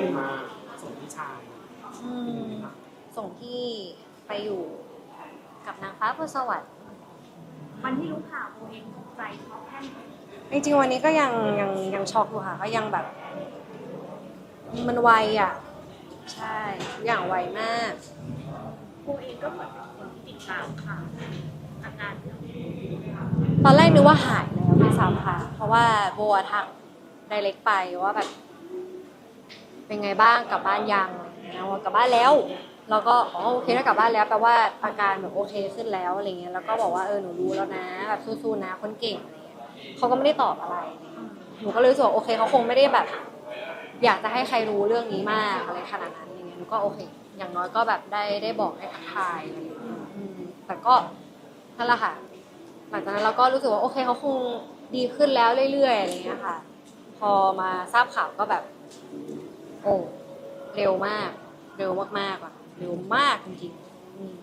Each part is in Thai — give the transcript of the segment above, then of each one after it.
เป็นมาส่งพี่ชายอืมส่งที่ไปอยู่กับนางฟ้าบนสวรรค์วันที่รู้ข่าวตัวเองตกใจช็อกแค่ไหนจริงๆวันนี้ก็ยังยังยังช็อกอยู่ค่ะก็ยังแบบ มันไวอะ ใช่ทุกอย่างไวมากตัวเองก็เหมือนเป็นคนที่ติดตามข่าวอาการเรื่องนี้ตอนแรกนึกว่าหายแล้วด้วยซ้ำค่ะ เพราะว่าโบอะทักไดเรกไปว่าแบบ เป็นไงบ้างกลับบ้านยังอะว่ากลับบ้านแล้วแล้วก็อ๋อโอเคถ้ากลับบ้านแล้วแปลว่าอาการแบบโอเคขึ้นแล้วอะไรเงี้ยแล้วก็บอกว่าเออหนูรู้แล้วนะแบบสู้ๆนะคนเก่งอะไรเงี้ยเขาก็ไม่ได้ตอบอะไร หนูก็เลยรู้สึกว่าโอเคเขาคงไม่ได้แบบ อยากจะให้ใครรู้เรื่องนี้มากอะไรขนาดนั้นอะไรเงี้ยหนูก็โอเค อย่างน้อยก็แบบได้ได้บอกได้ทักทายอะไรอย่างเงี้ยแต่ก็นั่นแหละค่ะหลังจากนั้นเราก็รู้สึกว่าโอเคเขาคงดีขึ้นแล้วเรื่อยๆอะไรเงี้ยค่ะ พอมาทราบข่าวก็แบบ โอ้เร็วมาก เร็วมากๆอะเร็วมากจริงๆอืม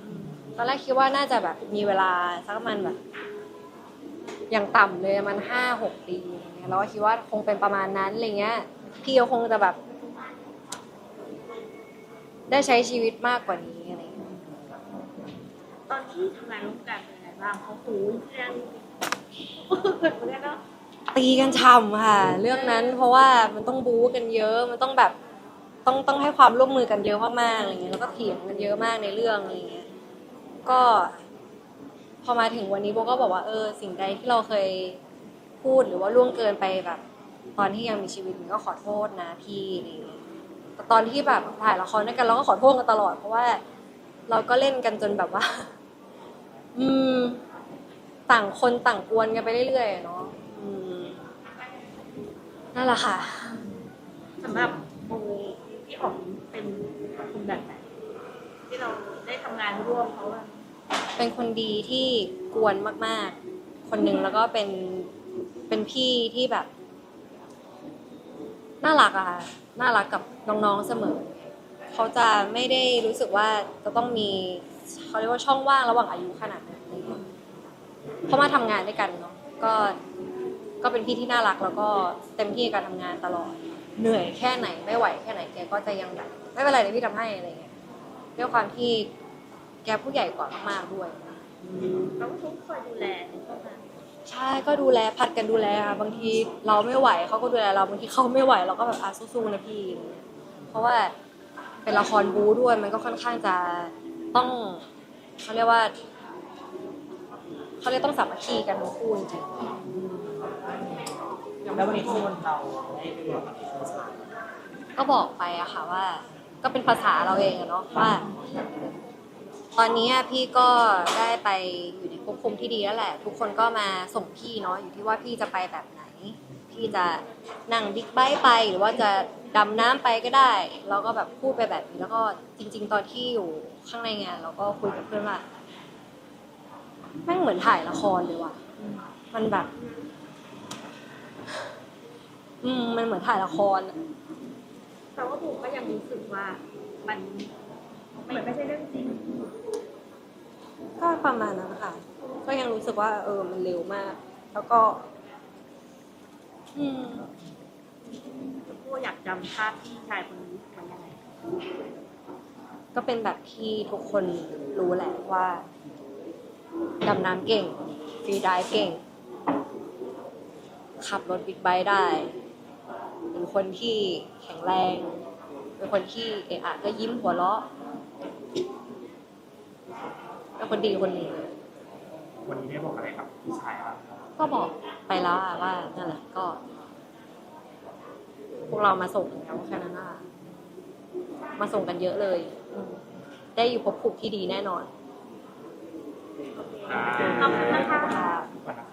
ตอนแรกคิดว่าน่าจะแบบ มีเวลาสักประมาณแบบ อย่างต่ำเลยมันห้าหกปีอะไรเงี้ยเราก็คิดว่าคงเป็นประมาณนั้นอะไรเงี้ย พี่เขาคงจะแบบ ได้ใช้ชีวิตมากกว่านี้อะไรเงี้ยตอนที่ทำงานร่วมกันเป็นไงบ้างเขาหูเรื่องเหมือนกันเนาะตีกันฉ่ำค่ะ เรื่องนั้นเพราะว่ามันต้องบู๊กันเยอะ มันต้องแบบ ต้องต้องให้ความร่วมมือกันเยอะมากๆอะไรเงี้ยแล้วก็เถียงกันเยอะมากในเรื่องอะไรเงี้ยก็ พอมาถึงวันนี้โบก็บอกว่าเออ สิ่งใดที่เราเคยพูดหรือว่าล่วงเกินไปแบบ ตอนที่ยังมีชีวิตก็ขอโทษนะพี่อะไรเงี้ยแต่ตอนที่แบบถ่ายละครด้วยกันเราก็ขอโทษกันตลอด เพราะว่า เราก็เล่นกันจนแบบว่า อืม ต่างคนต่างกวนกันไปเรื่อยๆเนาะอืมนั่นแหละค่ะสำหรับ เป็นคนแบบไหนที่เราได้ทำงานร่วมเขาอะเป็นคนดีที่กวนมาก ๆ คนหนึ่งแล้วก็เป็นเป็นพี่ที่แบบ น่ารักอะค่ะน่ารักกับน้องๆเสมอ เขาจะไม่ได้รู้สึกว่าจะต้องมีเขาเรียกว่าช่องว่างระหว่างอายุขนาดนั้นอะไรเงี้ยเขามาทำงานด้วยกันเนาะก็ก็เป็นพี่ที่น่ารักแล้วก็เต็มที่กับการทำงานตลอด เหนื่อยแค่ไหนไม่ไหวแค่ไหนแกก็จะยังแบบไม่เป็นไรเดี๋ยวพี่ทำให้อะไรเงี้ยด้วยความที่แกผู้ใหญ่กว่ามากๆด้วย เราก็ต้องคอยดูแลในช่วงนั้นใช่ก็ดูแลผัดกันดูแลค่ะบางทีเราไม่ไหวเขาก็ดูแลเราบางทีเขาไม่ไหวเราก็แบบอะสู้ๆนะพี่อะไรเงี้ยเพราะว่าเป็นละครบู๊ด้วยมันก็ค่อนข้างจะต้องเขาเรียกว่าเขาเรียกต้องสามัคคีกันทั้งคู่จริงๆอืม แล้ววันนี้ที่วันเราได้ไปเรียนกับพี่ชายก็บอกไปอะค่ะว่า ก็เป็นภาษาเราเองอะเนาะว่า ตอนนี้อะพี่ก็ได้ไปอยู่ในควบคุมที่ดีแล้วแหละ ทุกคนก็มาส่งพี่เนาะอยู่ที่ว่าพี่จะไปแบบไหน พี่จะนั่งบิ๊กไบค์ไป หรือว่าจะดำน้ำไปก็ได้เราก็แบบพูดไปแบบนี้แล้วก็จริง ๆ ตอนที่อยู่ข้างในงานเราก็คุยกับเพื่อนว่าแม่งเหมือนถ่ายละครเลยว่ะ มันแบบ อืมมันเหมือนถ่ายละครอะแต่ว่าโบก็ยังรู้สึกว่ามันเหมือนไม่ใช่เรื่องจริงก็ประมาณนั้นค่ะ ก็ยังรู้สึกว่า เออ มันเร็วมาก แล้วก็ อืมโบอยากจำภาพพี่ชายคนนี้ไว้ยังไงก็เป็นแบบที่ทุกคนรู้แหละว่าดำน้ำเก่งฟรีไดฟ์เก่ง ขับรถบิ๊กไบค์ได้ เป็นคนที่แข็งแรง เป็นคนที่เอะอะก็ยิ้มหัวเราะเป็นคนดีคนหนึ่งเลยวันนี้ได้บอกอะไรกับพี่ชายครับก็บอกไปแล้วอะว่านั่นแหละก็ พวกเรามาส่งแล้วแค่นั้นอะมาส่งกันเยอะเลยอืมได้อยู่ภพภูมิที่ดีแน่นอนอ่าขอบคุณนะคะค่ะก่อนนะ